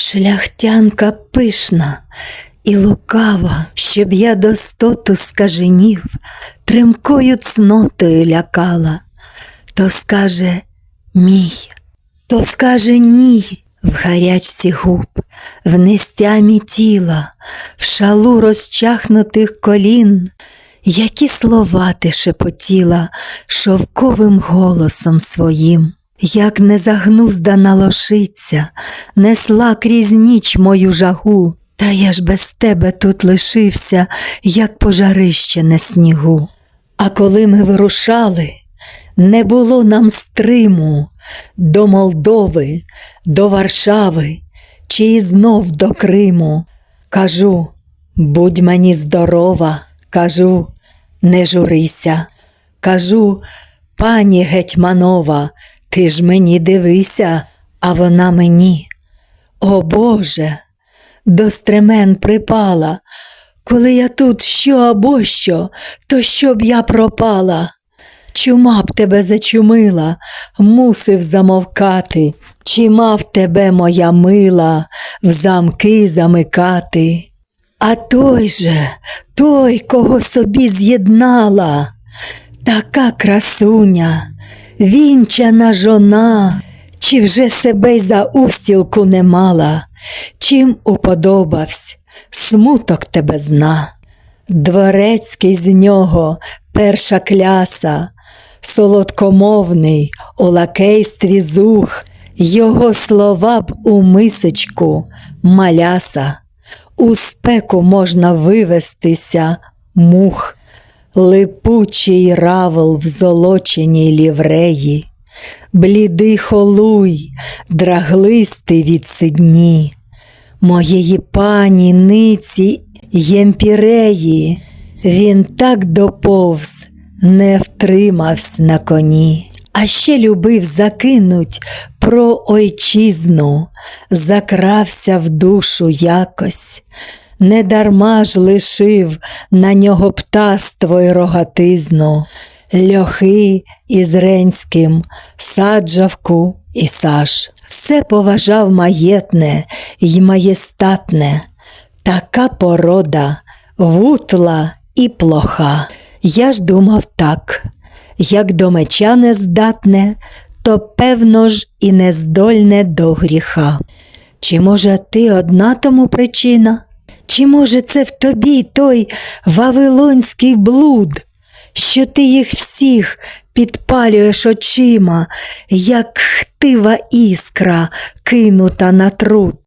Шляхтянка пишна і лукава, щоб я достоту скаженів, тремкою цнотою лякала, то скаже мій, то скаже ні в гарячці губ, в нестямі тіла, в шалу розчахнутих колін, які слова ти шепотіла шовковим голосом своїм. Як незагнуздана лошиця, несла крізь ніч мою жагу, та я ж без тебе тут лишився, як пожарище на снігу. А коли ми вирушали, не було нам стриму до Молдови, до Варшави чи і знов до Криму. Кажу, будь мені здорова, кажу, не журися, кажу, пані гетьманова, ти ж мені дивися, а вона мені. О Боже, до стремен припала, коли я тут що або що, то щоб я пропала. Чума б тебе зачумила, мусив замовкати, чи мав тебе моя мила в замки замикати. А той же, той, кого собі з'єднала, така красуня, вінчана жона, чи вже себе й за устілку не мала, чим уподобавсь, смуток тебе зна. Дворецький з нього перша кляса, солодкомовний у лакействі зух, його слова б у мисочку маляса, у спеку можна вивестися мух, липучий равел в золоченій лівреї, блідий холуй, драглистий від сидні, моєї пані ниці ємпіреї, він так доповз, не втримавсь на коні. А ще любив закинуть про ойчизну, закрався в душу якось, недарма ж лишив на нього птаство й рогатизну, льохи із Ренським, саджавку і саж. Все поважав маєтне й маєстатне, така порода, вутла і плоха. Я ж думав так, як до меча не здатне, то певно ж і нездольне до гріха. Чи може ти одна тому причина? Чи може це в тобі той вавилонський блуд, що ти їх всіх підпалюєш очима, як хтива іскра, кинута на труд?